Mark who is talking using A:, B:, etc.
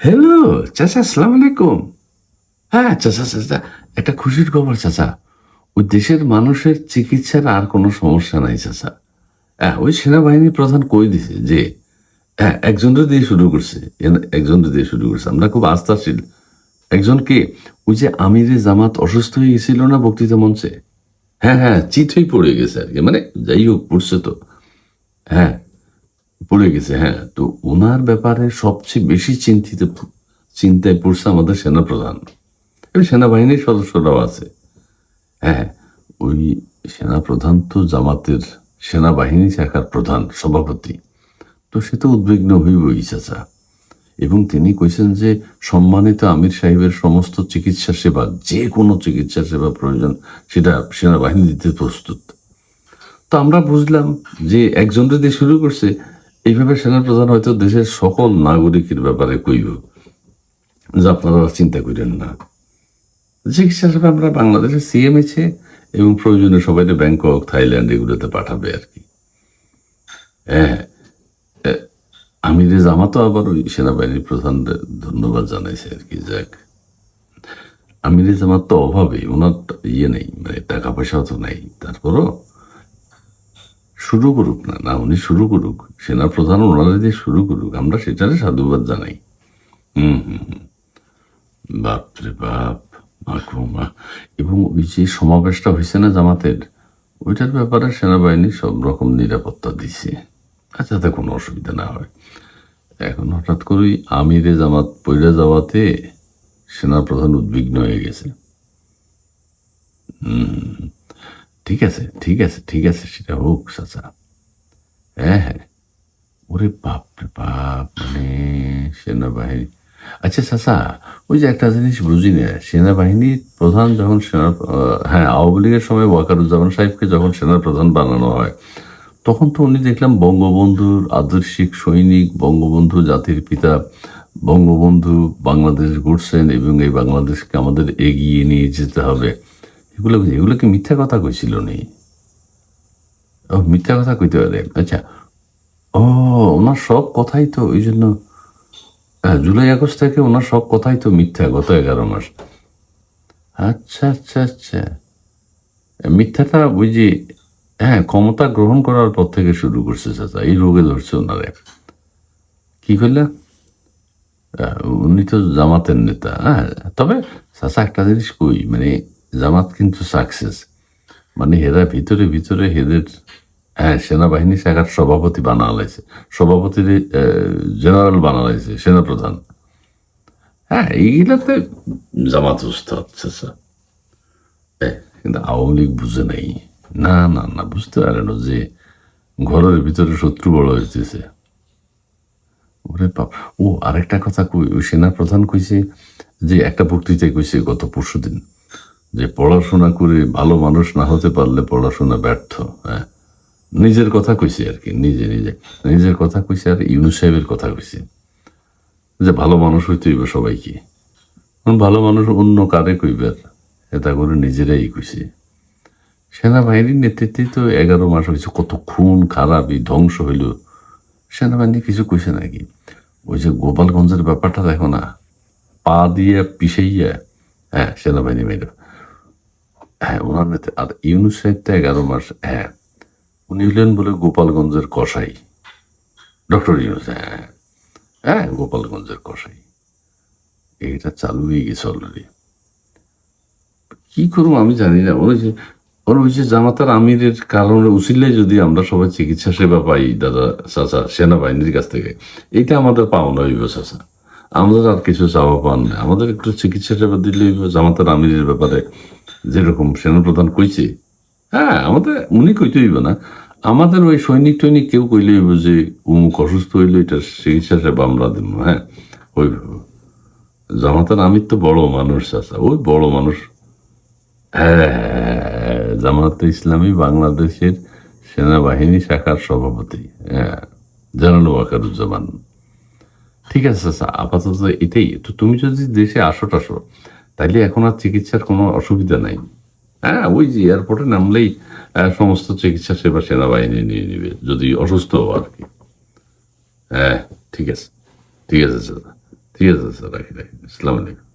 A: Hello চাচা আসসালাম আলাইকুম হ্যাঁ চাচা চাচা, একটা খুশির খবর, চাচা। ওই দেশের মানুষের চিকিৎসার আর কোনো সমস্যা নাই, চাচা। হ্যাঁ ওই সেনাবাহিনী প্রধান কই দিছে যে হ্যাঁ একজনের দিয়ে শুরু করছে। একজনের দিয়ে শুরু করছে। আমরা খুব আস্থাশীল। একজনকে ওই যে আমিরে জামাত অসুস্থ হয়ে গেছিল না বক্তৃতা মঞ্চে? হ্যাঁ হ্যাঁ চিত হয়ে পড়ে গেছে আর কি। মানে যাই হোক, পড়ছে তো। হ্যাঁ পড়ে গেছে হ্যাঁ। তো ওনার ব্যাপারে সবচেয়ে বেশি চিন্তিত চিন্তায় পড়ছে আমাদের সেনাপ্রধান। এবং সেনাবাহিনীর সদস্যরাও আছে। হ্যাঁ ওই সেনাপ্রধান তো জামাতের সেনাবাহিনী শাখার প্রধান, সভাপতি। তো সে তো উদ্বিগ্ন হইবই, চাচা। এবং তিনি কইছেন যে সম্মানিত আমির সাহেবের সমস্ত চিকিৎসা সেবা, যে কোনো চিকিৎসা সেবা প্রয়োজন, সেটা সেনাবাহিনী দিতে প্রস্তুত। তো আমরা বুঝলাম যে একজন যদি শুরু করছে এইভাবে সেনাপ্রধান হয়তো দেশের সকল নাগরিকের ব্যাপারে কইব, যে আপনারা চিন্তা করেন না। চিকিৎসা সেবা আমরা বাংলাদেশের সিএমএছে এবং প্রয়োজনে সবাই ব্যাংকক, থাইল্যান্ড এগুলোতে পাঠাবে আর কি। হ্যাঁ এ- আমিরে জামা তো আবার ওই সেনাবাহিনীর প্রধান ধন্যবাদ জানাইছে আর কি, যাক। আমিরে জামাত তো অভাবে, ওনার ইয়ে নেই মানে টাকা পয়সাও তো নেই। তারপরও শুরু করুক না না, উনি শুরু করুক সেনা প্রধান ওনারা দিয়ে শুরু করুক, আমরা সেটারে সাধুবাদ জানাই। হুম হুম হুম। বাপরে বাপ মাখো মা। এবং ওই যে সমাবেশটা হয়েছে না জামাতের, ওইটার ব্যাপারে সেনাবাহিনী সব রকম নিরাপত্তা দিছে। যাতে কোনো অসুবিধা না হয়। এখন হঠাৎ করেই আমিরে জামাত পইরা যাওয়াতে সেনাপ্রধান উদ্বিগ্ন হয়ে গেছে। হুম। ঠিক আছে ঠিক আছে ঠিক আছে, সেটা হোক, চাচা। হ্যাঁ হ্যাঁ। ওরে বাপ রে বাপ মানে সেনাবাহিনী। আচ্ছা চাচা, ওই যে একটা জিনিস বুঝি না সেনাবাহিনীর প্রধান যখন সেনা হ্যাঁ আওয়ামী লীগের সময় ওয়াকারুজ্জামান সাহেবকে যখন সেনা প্রধান বানানো হয়, তখন তো উনি দেখলাম বঙ্গবন্ধুর আদর্শিক সৈনিক, বঙ্গবন্ধু জাতির পিতা, বঙ্গবন্ধু বাংলাদেশ গড়ছেন এবং এই বাংলাদেশকে আমাদের এগিয়ে নিয়ে যেতে হবে। এগুলো কি মিথ্যা কথা কইছিল নেই ও, মিথ্যা কথা কইতে পারে। আচ্ছা। ও, ওনার সব কথাই তো ওই জন্য জুলাই আগস্ট থেকে ওনার সব কথাই তো মিথ্যা গত এগারো মাস। আচ্ছা আচ্ছা আচ্ছা। মিথ্যাটা ওই যে হ্যাঁ ক্ষমতা গ্রহণ করার পর থেকে শুরু করছে চাচা, এই রোগে ধরছে ওনারে। কি করলে উনি তো জামাতের নেতা। হ্যাঁ তবে চাচা একটা জিনিস কই মানে জামাত কিন্তু সাকসেস মানে হেরা ভিতরে ভিতরে হেদের হ্যাঁ সেনাবাহিনী শাখার সভাপতি বানা লাইছে সভাপতির জেনারেল বানা লাইছে সেনাপ্রধান। হ্যাঁ এইগুলাতে জামাত উস্তাদ এ, কিন্তু আওয়ামী লীগ বুঝে নাই। না না না বুঝতে পারে না যে ঘরের ভিতরে শত্রু বড় হইতেছে। ওরে বাপ ও আরেকটা কথা কই ওই সেনাপ্রধান কইছে যে একটা বক্তৃতায় কইছে গত পরশু দিন যে পড়াশোনা করে ভালো মানুষ না হতে পারলে পড়াশোনা ব্যর্থ হ্যাঁ? নিজের কথা কইছে আর কি, নিজে নিজে। নিজের কথা কইছে আর ইউনু সাহেবের কথা কইছে। যে ভালো মানুষ হইতে হইবে সবাইকে। ভালো মানুষ অন্য কারে কইবার এটা করে নিজেরাই কইছে। সেনাবাহিনীর নেতৃত্বে তো এগারো মাস হয়েছে, কত খুন খারাপই ধ্বংস হইল। সেনাবাহিনী কিছু কইছে নাকি ওই যে গোপালগঞ্জের ব্যাপারটা দেখো না, পা দিয়ে পিছাইয়া হ্যাঁ সেনাবাহিনী মেরে। হ্যাঁ ওনার নেতা আর ইউনুস সাহেব তো এগারো মাস হ্যাঁ উনি হলেন বলে গোপালগঞ্জের কসাই। ডক্টর ইউনুস হ্যাঁ হ্যাঁ গোপালগঞ্জের কসাই। এইটা চালু হয়ে গেছে অলরেডি কি করব আমি জানি না। ওই যে ওর ওই যে জামাতার আমিরের কারণে উচিলে যদি আমরা সবাই চিকিৎসা সেবা পাই, দাদা, চাচা, সেনাবাহিনীর কাছ থেকে, এইটা আমাদের পাওনা হইব, চাচা। আমাদের আর কিছু চাওয়া পান না আমাদের একটু চিকিৎসা সেবা দিলে জামাতার আমিরের ব্যাপারে। যেরকম সেনাপ্রধান কইছে। হ্যাঁ আমাদের, উনি কইতে হইব না। আমাদের ওই সৈনিক টৈনিক কেউ কইলে হইব যে, উমুক অসুস্থ হইলে এটা চিকিৎসা সেবা আমরা দেব হ্যাঁ ওই জামাতার আমির তো বড় মানুষ, চাচা, ওই বড় মানুষ। হ্যাঁ জামাত ইসলামী বাংলাদেশের সেনাবাহিনী শাখার সভাপতি হ্যাঁ জেনারেল ঠিক আছে, চাচা, আপাতত এটাই। তো তুমি যদি দেশে আসো টাসো তাইলে এখন আর চিকিৎসার কোনো অসুবিধা নাই। হ্যাঁ ওই যে এয়ারপোর্টে নামলেই সমস্ত চিকিৎসা সেবা সেনাবাহিনী নিয়ে নিবে, যদি অসুস্থ আর কি। হ্যাঁ ঠিক আছে। ঠিক আছে, স্যার। ঠিক আছে, স্যার। রাখি রাখি। আসসালামু আলাইকুম।